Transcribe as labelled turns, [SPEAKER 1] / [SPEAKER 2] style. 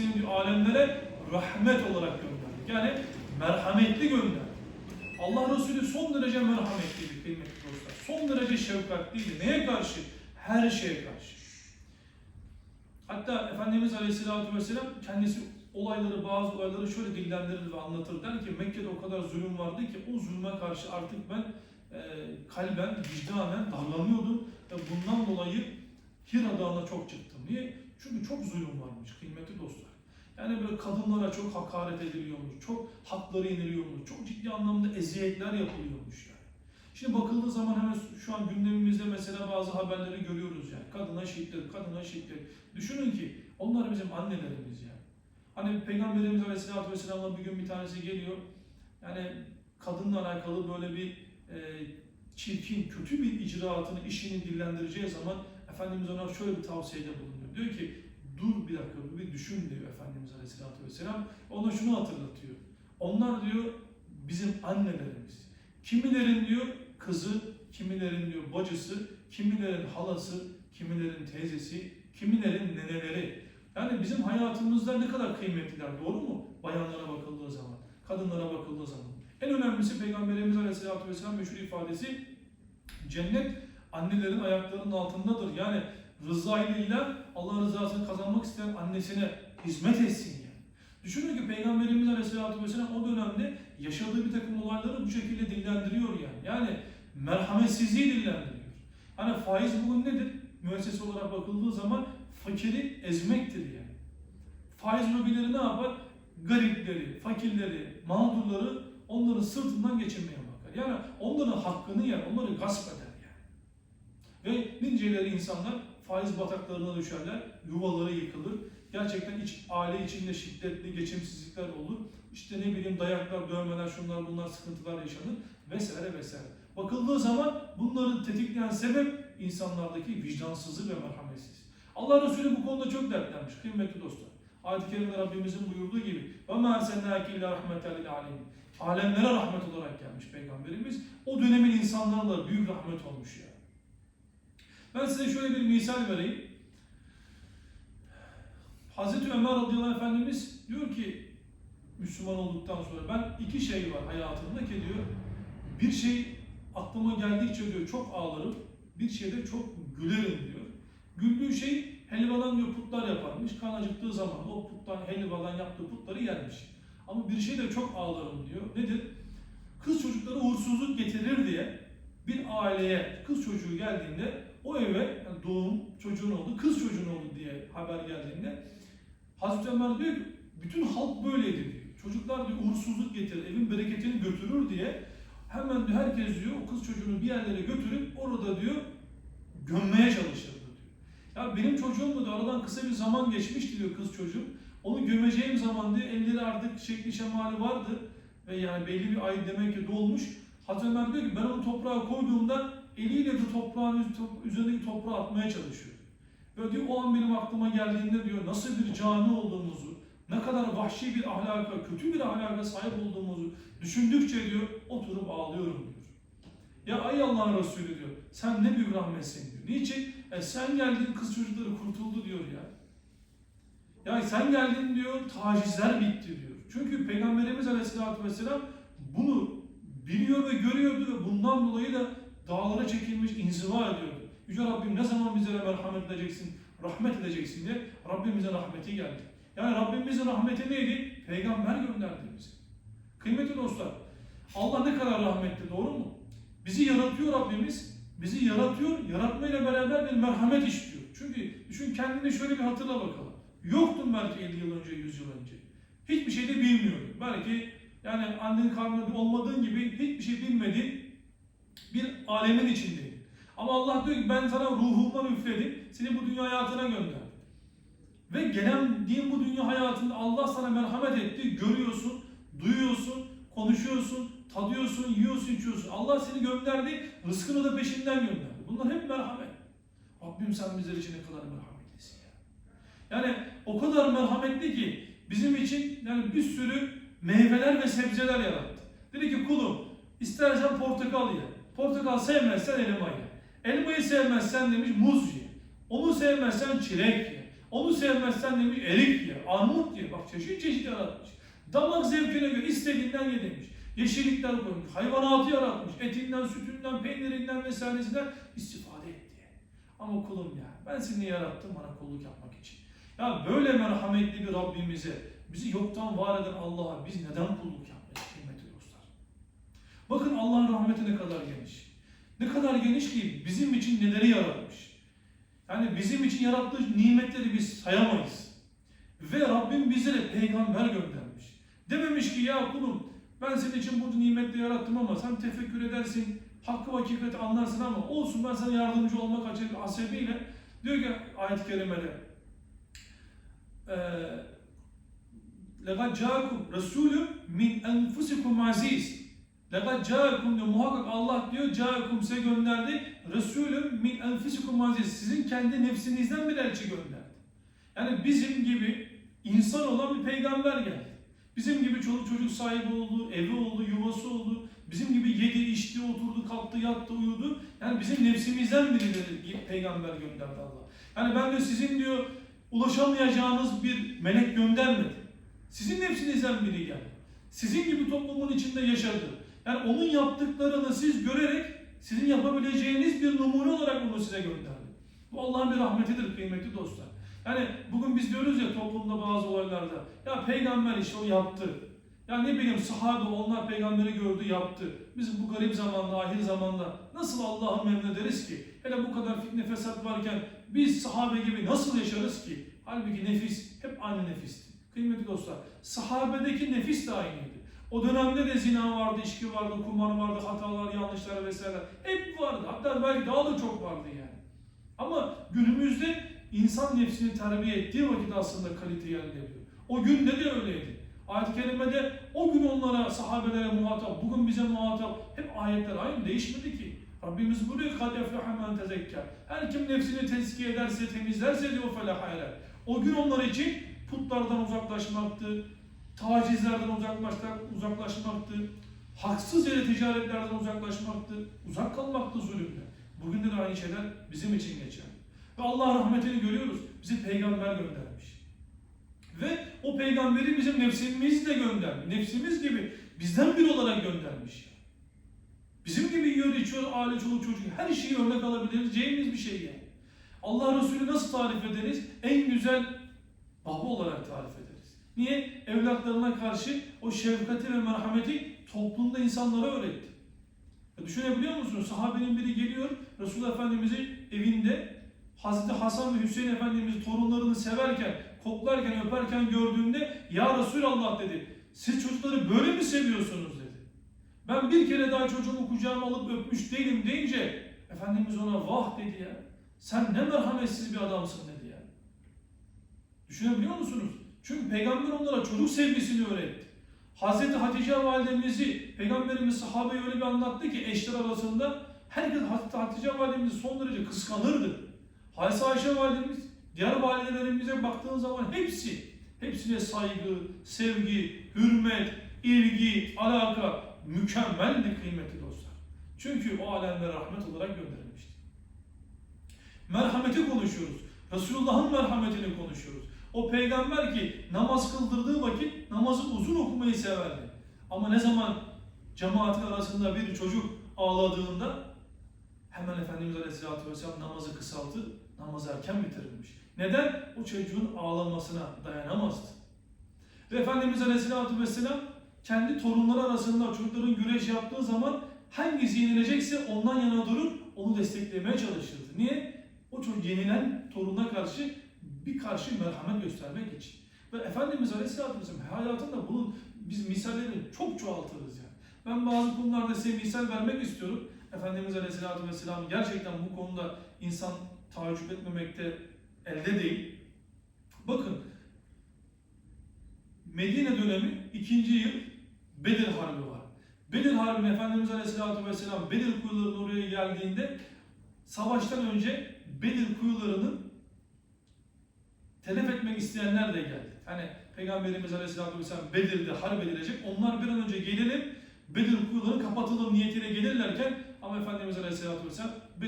[SPEAKER 1] seni diyor alemlere rahmet olarak gönderdik. Yani merhametli gönderdik. Allah Resulü son derece merhametliydi kıymetli dostlar. Son derece şefkatliydi. Neye karşı? Her şeye karşı. Hatta Efendimiz Aleyhisselatü Vesselam kendisi olayları, bazı olayları şöyle dillendirir ve anlatır. Der ki Mekke'de o kadar zulüm vardı ki o zulme karşı artık ben e, kalben, vicdanen darlanıyordum ve bundan dolayı Hira Dağı'na çok çıktım. Niye? Çünkü çok zulüm varmış kıymetli dostlar. Yani böyle kadınlara çok hakaret ediliyormuş, çok hakları iniliyormuş, çok ciddi anlamda eziyetler yapılıyormuş yani. Şimdi bakıldığı zaman hemen şu an gündemimizde mesela bazı haberleri görüyoruz yani. Kadına şiddet, kadına şiddet. Düşünün ki onlar bizim annelerimiz yani. Hani Peygamberimiz Aleyhisselatü Vesselam'la bir gün bir tanesi geliyor. Yani kadınla alakalı böyle bir e, çirkin, kötü bir icraatını, işini dillendireceği zaman Efendimiz ona şöyle bir tavsiyede bulunuyor. Diyor ki dur bir dakika bir düşün diyor Efendimiz Aleyhisselatü Vesselam. Ona şunu hatırlatıyor. Onlar diyor bizim annelerimiz. Kimilerin diyor kızı, kimilerin diyor bacısı, kimilerin halası, kimilerin teyzesi, kimilerin neneleri. Yani bizim hayatımızda ne kadar kıymetliler doğru mu? Bayanlara bakıldığı zaman, kadınlara bakıldığı zaman. En önemlisi Peygamberimiz Aleyhisselatü Vesselam meşhur ifadesi cennet annelerin ayaklarının altındadır. Yani rıza ile Allah rızasını kazanmak isteyen annesine hizmet etsin yani. Düşünün ki Peygamberimiz Aleyhisselatü Vesselam o dönemde yaşadığı bir takım olayları bu şekilde dillendiriyor yani. Yani merhametsizliği dillendiriyor. Hani faiz bugün nedir? Müessese olarak bakıldığı zaman fakiri ezmektir yani. Faiz lobileri ne yapar? Garipleri, fakirleri, mağdurları onların sırtından geçirmeye bakar. Yani onların hakkını yer, onları gasp eder yani. Ve niceleri insanlar faiz bataklarına düşerler, yuvaları yıkılır. Gerçekten iç, aile içinde şiddetli geçimsizlikler olur. İşte ne bileyim dayaklar, dövmeler, şunlar bunlar sıkıntılar yaşanır vesaire vesaire. Bakıldığı zaman bunları tetikleyen sebep insanlardaki vicdansızlık ve merhametsiz. Allah Resulü bu konuda çok dertlenmiş kıymetli dostlar. Ayet-i Kerim'de Rabbimizin buyurduğu gibi وَمَا اَرْسَلْنَاكِ اِلَّا رَحْمَةً لِلْعَالَمِينَ Alemlere rahmet olarak gelmiş Peygamberimiz. O dönemin insanlarına da büyük rahmet olmuş yani. Ben size şöyle bir misal vereyim. Hazreti Ömer radıyallahu efendimiz diyor ki Müslüman olduktan sonra ben iki şey var hayatımda ki diyor bir şey aklıma geldikçe diyor çok ağlarım bir şeyde çok gülerim diyor. Güldüğü şey helvadan diyor putlar yaparmış. Kan acıktığı zaman o puttan helvadan yaptığı putları yermiş. Ama bir şey de çok ağlarım diyor. Nedir? Kız çocukları uğursuzluk getirir diye bir aileye kız çocuğu geldiğinde o eve yani doğum çocuğun oldu, kız çocuğun oldu diye haber geldiğinde Hazreti Ömer diyor ki bütün halk böyleydi diyor. Çocuklar diyor uğursuzluk getirir, evin bereketini götürür diye hemen diyor herkes diyor o kız çocuğunu bir yerlere götürüp orada diyor gömmeye çalışırdı diyor. Ya benim çocuğum da aradan kısa bir zaman geçmişti diyor kız çocuğum. Onu gömeceğim zaman diyor elleri artık şekli şemali vardı ve yani belli bir ay demek ki dolmuş. Hazreti Ömer diyor ki ben onu toprağa koyduğumda eliyle de toprağın üzerindeki toprağı atmaya çalışıyor. Ve diyor o an benim aklıma geldiğinde diyor nasıl bir cani olduğumuzu, ne kadar vahşi bir ahlaka, kötü bir ahlaka sahip olduğumuzu düşündükçe diyor oturup ağlıyorum diyor. Ya ay Allah'ın Resulü diyor sen ne büyük rahmetsin diyor. Niçin? E sen geldin kız çocukları kurtuldu diyor ya. Ya sen geldin diyor tacizler bitti diyor. Çünkü Peygamberimiz Aleyhisselatü Vesselam bunu biliyor ve görüyordu ve bundan dolayı da dağlara çekilmiş inziva ediyordu. Yüce Rabbim ne zaman bizlere merhamet edeceksin, rahmet edeceksin diye Rabbimizin rahmeti geldi. Yani Rabbimizin rahmeti neydi? Peygamber gönderdi bize. Kıymetli dostlar, Allah ne kadar rahmetli doğru mu? Bizi yaratıyor Rabbimiz, bizi yaratıyor, yaratmayla beraber bir merhamet istiyor. Çünkü düşün kendini şöyle bir hatırla bakalım. Yoktun belki 50 yıl önce, 100 yıl önce. Hiçbir şey de bilmiyordun. Belki yani annenin karnında olmadığın gibi hiçbir şey bilmediğin bir alemin içindeydin. Ama Allah diyor ki ben sana ruhumdan üfledim, seni bu dünya hayatına gönderdim. Ve gelen din bu dünya hayatında Allah sana merhamet etti, görüyorsun, duyuyorsun, konuşuyorsun, tadıyorsun, yiyorsun, içiyorsun. Allah seni gönderdi, rızkını da peşinden gönderdi. Bunlar hep merhamet. Rabbim sen bizler için ne kadar merhametlisin ya. Yani o kadar merhametli ki bizim için yani bir sürü meyveler ve sebzeler yarattı. Dedi ki kulum istersen portakal ye. Portakal sevmezsen elma ye. Elmayı sevmezsen demiş muz ye. Onu sevmezsen çilek ye. Onu sevmezsen demiş erik ye, armut ye. Bak çeşit çeşit yaratmış. Damak zevkine göre istediğinden ye demiş. Yeşillikler koymuş, hayvanatı yaratmış. Etinden, sütünden, peynirinden vesairesinden istifade et diye. Ama kulum ya ben seni yarattım bana kulluk yapmak için. Ya böyle merhametli bir Rabbimize, bizi yoktan var eden Allah'a biz neden kulluk dostlar? Bakın Allah'ın rahmeti ne kadar geniş. Ne kadar geniş ki bizim için neleri yaratmış. Yani bizim için yarattığı nimetleri biz sayamayız. Ve Rabbim bizlere peygamber göndermiş. Dememiş ki ya kulum ben senin için bu nimetleri yarattım ama sen tefekkür edersin, hakkı ve hakikati anlarsın ama olsun ben sana yardımcı olmak hasebiyle diyor ki ayet-i kerimede eee لَقَدْ جَاءَكُمْ رَسُولٌ مِنْ أَنْفُسِكُمْ عَز۪يزٌ Lekad ca'akum diyor. Muhakkak Allah diyor ca'akum size gönderdi. Resulüm min enfisikum aziz. Sizin kendi nefsinizden bir elçi gönderdi. Yani bizim gibi insan olan bir peygamber geldi. Bizim gibi çoluk çocuk sahibi oldu, evi oldu, yuvası oldu. Bizim gibi yedi, içti, oturdu, kalktı, yattı, uyudu. Yani bizim nefsimizden birileri peygamber gönderdi Allah. Yani ben de sizin diyor ulaşamayacağınız bir melek göndermedi. Sizin nefsinizden biri geldi. Sizin gibi toplumun içinde yaşadı yani onun yaptıklarını siz görerek sizin yapabileceğiniz bir numune olarak onu size gönderdi. Bu Allah'ın bir rahmetidir kıymetli dostlar. Yani bugün biz diyoruz ya toplumda bazı olaylarda ya peygamber işte o yaptı. Ya ne bileyim sahabe onlar peygamberi gördü yaptı. Biz bu garip zamanda, ahir zamanda nasıl Allah'ı memnun ederiz ki? Hele bu kadar fitne fesat varken biz sahabe gibi nasıl yaşarız ki? Halbuki nefis hep aynı nefisti. Kıymetli dostlar, sahabedeki nefis de aynıydı. O dönemde de zina vardı, içki vardı, kumar vardı, hatalar, yanlışlar vesaire. Hep vardı. Hatta belki daha da çok vardı yani. Ama günümüzde insan nefsini terbiye ettiği vakit aslında kalite elde ediyor. O günde de öyleydi. Ayet-i Kerime'de o gün onlara, sahabelere muhatap, bugün bize muhatap. Hep ayetler aynı, değişmedi ki. Rabbimiz buyuruyor kad eflaha men tezekker. Her kim nefsini tezkiye ederse, temizlerse diyor felaha erer. O gün onlar için putlardan uzaklaşmaktı, tacizlerden uzaklaşmak, uzaklaşmaktı, haksız yere ticaretlerden uzaklaşmaktı, uzak kalmaktı zulümden. Bugün de aynı şeyler bizim için geçer. Ve Allah rahmetini görüyoruz. Bizi peygamber göndermiş. Ve o peygamberi bizim nefsimizle göndermiş. Nefsimiz gibi bizden biri olarak göndermiş. Bizim gibi yiyor, içiyor, aile, çoluk, çocuk her şeyi örnek alabileceğimiz bir şey yani. Allah Resulü nasıl tarif ederiz? En güzel baba olarak tarif ederiz. Niye? Evlatlarına karşı o şefkati ve merhameti toplumda insanlara öğretti. Ya düşünebiliyor musunuz? Sahabenin biri geliyor, Resulullah Efendimiz'i evinde Hazreti Hasan ve Hüseyin Efendimiz torunlarını severken, koklarken, öperken gördüğünde Ya Resulallah dedi, siz çocukları böyle mi seviyorsunuz dedi. Ben bir kere daha çocuğumu kucağıma alıp öpmüş değilim deyince Efendimiz ona vah dedi ya. Sen ne merhametsiz bir adamsın dedi ya. Düşünebiliyor musunuz? Çünkü peygamber onlara çocuk sevgisini öğretti. Hazreti Hatice validemizi peygamberimiz sahabeye öyle bir anlattı ki eşler arasında herkes Hazreti Hatice validemizi son derece kıskanırdı. Hazreti Ayşe validemiz diğer validelerimize baktığın zaman hepsi hepsine saygı, sevgi, hürmet, ilgi, alaka mükemmeldi kıymetli dostlar. Çünkü o alemlere rahmet olarak gönderilmişti. Merhameti konuşuyoruz. Resulullah'ın merhametini konuşuyoruz. O peygamber ki namaz kıldırdığı vakit namazı uzun okumayı severdi. Ama ne zaman cemaatin arasında bir çocuk ağladığında hemen Efendimiz Aleyhisselatü Vesselam namazı kısaltır, namazı erken bitirirmiş. Neden? O çocuğun ağlamasına dayanamazdı. Ve Efendimiz Aleyhisselatü Vesselam kendi torunları arasında çocukların güreş yaptığı zaman hangisi yenilecekse ondan yana durur, onu desteklemeye çalışırdı. Niye? O çocuk yenilen torununa karşı bir karşı merhamet göstermek için. Ve Efendimiz Aleyhisselatü Vesselam hayatında bunun biz misallerini çok çoğaltırız yani. Ben bazı konularda size misal vermek istiyorum. Efendimiz Aleyhisselatü Vesselam gerçekten bu konuda insan tacip etmemekte elde değil. Bakın Medine dönemi ikinci yıl Bedir Harbi var. Bedir Harbi Efendimiz Aleyhisselatü Vesselam Bedir kuyularının oraya geldiğinde savaştan önce Bedir kuyularının telef etmek isteyenler de geldi. Hani Peygamberimiz Aleyhisselatü Vesselam Bedir'de harp edilecek. Onlar bir an önce gelelim Bedir kuyuları kapatılır niyetiyle gelirlerken ama Efendimiz Aleyhisselatü Vesselam